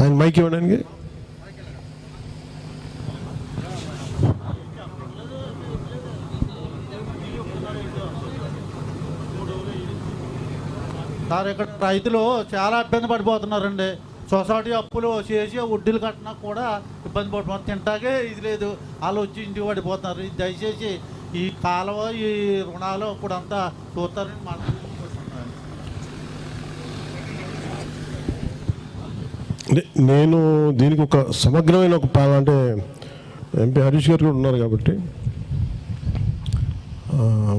ఆయన మైక్ ఇవ్వడానికి? సార్ ఇక్కడ రైతులు చాలా ఇబ్బంది పడిపోతున్నారండి. సొసైటీ అప్పులు చేసి వడ్డీలు కట్టినా కూడా ఇబ్బంది పడిపోతున్నారు. తింటాకే ఇది లేదు. వాళ్ళు వచ్చి ఇంటికి పడిపోతున్నారు. దయచేసి ఈ కాలువ ఈ రుణాలు ఇప్పుడంతా చూస్తారని మనం నే- నేను దీనికి ఒక సమగ్రమైన ఒక పాల అంటే ఎంపీ హరీష్ గారు కూడా ఉన్నారు కాబట్టి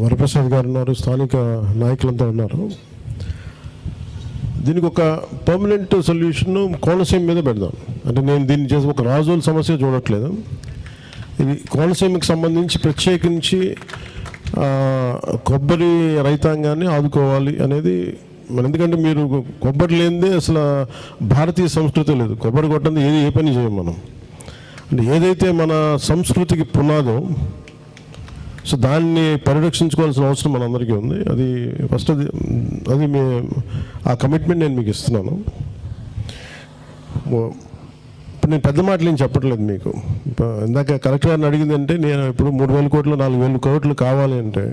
వరప్రసాద్ గారు ఉన్నారు స్థానిక నాయకులంతా ఉన్నారు. దీనికి ఒక పర్మనెంట్ సొల్యూషన్ కోనసీమ మీద పెడదాం. అంటే నేను దీన్ని చేసి ఒక రాజుల సమస్య చూడట్లేదు. ఇది కోనసీమకు సంబంధించి ప్రత్యేకించి కొబ్బరి రైతాంగాన్ని ఆదుకోవాలి అనేది మరి ఎందుకంటే మీరు కొబ్బరి లేనిదే అసలు భారతీయ సంస్కృతి లేదు. కొబ్బరి కొట్టంది ఏది ఏ పని చేయం మనం? అంటే ఏదైతే మన సంస్కృతికి పునాదో సో దాన్ని పరిరక్షించుకోవాల్సిన అవసరం మనందరికీ ఉంది. అది ఫస్ట్ అది అది మీ ఆ కమిట్మెంట్ నేను మీకు ఇస్తున్నాను. ఇప్పుడు నేను పెద్ద మాటలు ఏం చెప్పట్లేదు మీకు. ఇందాక కలెక్టర్ గారిని అడిగింది అంటే నేను ఇప్పుడు మూడు వేల కోట్లు నాలుగు వేల కోట్లు కావాలి అంటే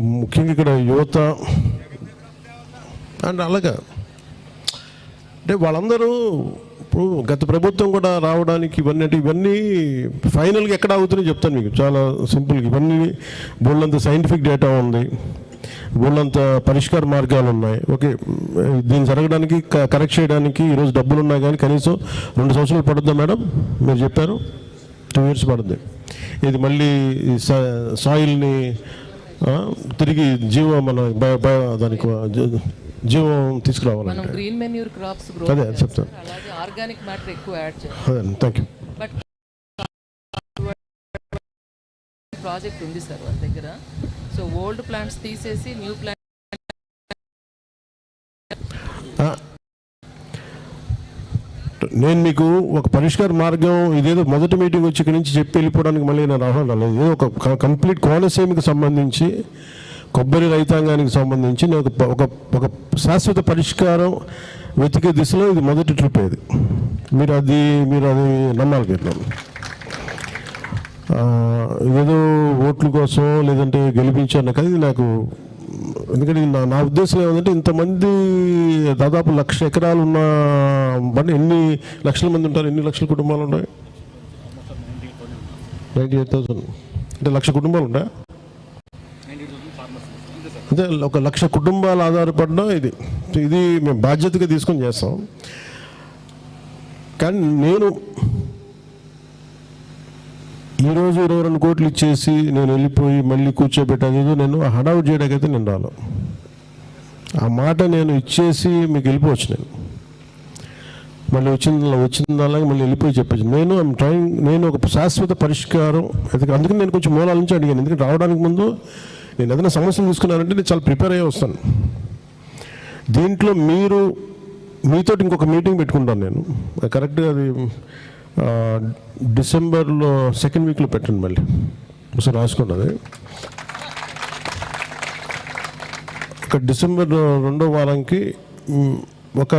ముఖ్యంగా ఇక్కడ యువత అండ్ అలాగా. అంటే వాళ్ళందరూ ఇప్పుడు గత ప్రభుత్వం కూడా రావడానికి ఇవన్నీ అంటే ఇవన్నీ ఫైనల్గా ఎక్కడ అవుతున్నాయి చెప్తాను మీకు. చాలా సింపుల్గా. ఇవన్నీ బోళ్ళంత సైంటిఫిక్ డేటా ఉంది. బోళ్ళంత పరిష్కార మార్గాలు ఉన్నాయి. ఓకే. దీన్ని జరగడానికి క- కరెక్ట్ చేయడానికి ఈరోజు డబ్బులు ఉన్నాయి కానీ కనీసం రెండు సంవత్సరాలు పడుతుందా మేడం? మీరు చెప్పారు. టూ ఇయర్స్ పడుద్ది. ఇది మళ్ళీ సా- సాయిల్ని తిరిగి జీవ మన దానికి జీవం మనం తీసుకురావాలంటే గ్రీన్ మెన్యూర్ క్రాప్స్ అదే, చెప్తాను. అలాగే ఆర్గానిక్ మ్యాటర్ ఎక్కువ యాడ్ చేయాలి అదే థ్యాంక్ యూ బట్ ప్రాజెక్ట్ ఉంది సార్ వాళ్ళ దగ్గర. సో ఓల్డ్ ప్లాంట్స్ తీసేసి న్యూ ప్లాంట్ నేను మీకు ఒక పరిష్కార మార్గం ఇదేదో మొదటి మీటింగ్ వచ్చి ఇక్కడి నుంచి చెప్పి వెళ్ళిపోవడానికి మళ్ళీ నేను రావడం లేదు ఏదో ఒక కంప్లీట్ కోనసీమకి సంబంధించి కొబ్బరి రైతాంగానికి సంబంధించి నేను ఒక ఒక శాశ్వత పరిష్కారం వెతికే దిశలో ఇది మొదటి ట్రిప్ ఇది మీరు అది మీరు అది నమ్మాలి మీరు ఏదో ఓట్ల కోసం లేదంటే గెలిపించాను కదా ఇది నాకు ఎందుకంటే నా నా ఉద్దేశం ఏమంటే ఇంతమంది దాదాపు లక్ష ఎకరాలు ఉన్న బండి ఎన్ని లక్షల మంది ఉంటారు? ఎన్ని లక్షల కుటుంబాలు ఉన్నాయి? Ninety eight thousand. అంటే లక్ష కుటుంబాలు ఉంటాయి అంటే ఒక లక్ష కుటుంబాలు ఆధారపడిన ఇది. ఇది మేము బాధ్యతగా తీసుకొని చేస్తాం. కానీ నేను ఈరోజు ఇరవై రెండు కోట్లు ఇచ్చేసి నేను వెళ్ళిపోయి మళ్ళీ కూర్చోబెట్టాను ఏదో నేను హడావుట్ చేయడానికైతే నేను రాను. ఆ మాట నేను ఇచ్చేసి మీకు వెళ్ళిపోవచ్చు నేను. మళ్ళీ వచ్చింది వచ్చిందల్లా మళ్ళీ వెళ్ళిపోయి చెప్పచ్చు. నేను ఐమ్ ట్రైంగ్ నేను ఒక శాశ్వత పరిష్కారం. ఎందుకంటే అందుకని నేను కొంచెం మూలాల నుంచి అడిగాను. ఎందుకంటే రావడానికి ముందు నేను ఏదైనా సమస్యలు తీసుకున్నానంటే నేను చాలా ప్రిపేర్ అయ్యి వస్తాను. దీంట్లో మీరు మీతో ఇంకొక మీటింగ్ పెట్టుకుంటాను నేను. కరెక్ట్గా అది డిసెంబర్లో సెకండ్ వీక్లో పెట్టండి మళ్ళీ. ఒకసారి రాసుకున్నది ఒక డిసెంబర్ రెండో వారానికి ఒక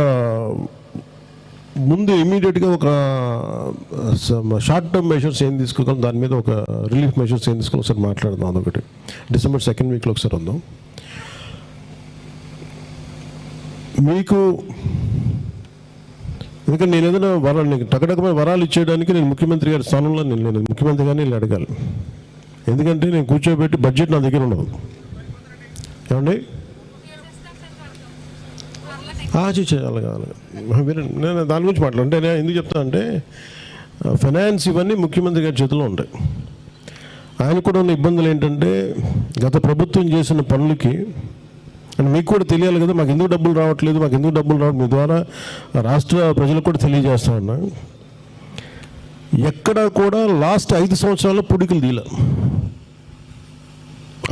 ముందు ఇమీడియట్గా ఒక షార్ట్ టర్మ్ మెషర్స్ ఏం తీసుకోగలం దాని మీద ఒక రిలీఫ్ మెషర్స్ ఏం తీసుకోవాలి ఒకసారి మాట్లాడదాం అదొకటి. డిసెంబర్ సెకండ్ వీక్లో ఒకసారి ఉందాం. మీకు ఎందుకంటే నేను ఏదైనా వరాలు నీకు టకటకమైన వరాలు ఇచ్చేయడానికి నేను ముఖ్యమంత్రి గారి స్థానంలో నేను నేను ముఖ్యమంత్రి గారిని వెళ్ళి అడగాలి. ఎందుకంటే నేను కూర్చోబెట్టి బడ్జెట్ నా దగ్గర ఉండదు. ఏమండి? చేయాలి కావాలి నేను దాని గురించి మాట్లాడంటే నేను ఎందుకు చెప్తా అంటే ఫైనాన్స్ ఇవన్నీ ముఖ్యమంత్రి గారి చేతిలో ఉంటాయి. ఆయన కూడా ఉన్న ఇబ్బందులు ఏంటంటే గత ప్రభుత్వం చేసిన పనులకి అండ్ మీకు కూడా తెలియాలి కదా మాకు ఎందుకు డబ్బులు రావట్లేదు మాకు ఎందుకు డబ్బులు రావట్లేదు మీ ద్వారా రాష్ట్ర ప్రజలకు కూడా తెలియజేస్తా ఉన్నా. ఎక్కడ కూడా లాస్ట్ ఐదు సంవత్సరాల్లో పుడికలు తీల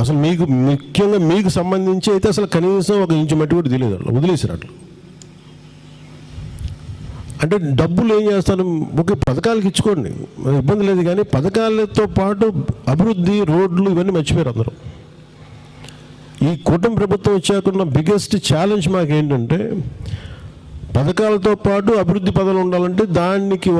అసలు మీకు ముఖ్యంగా మీకు సంబంధించి అయితే అసలు కనీసం ఒక ఇంచు మట్టి కూడా తెలియదు అట్లా వదిలేసారు అట్లా. అంటే డబ్బులు ఏం చేస్తాను ఒక పథకాలకు ఇచ్చుకోండి ఇబ్బంది లేదు కానీ పథకాలతో పాటు అభివృద్ధి రోడ్లు ఇవన్నీ మర్చిపోయారు అందరూ. ఈ కూటమి ప్రభుత్వం వచ్చాకున్న బిగ్గెస్ట్ ఛాలెంజ్ మాకేంటంటే పథకాలతో పాటు అభివృద్ధి పదాలు ఉండాలంటే దానికి ఒక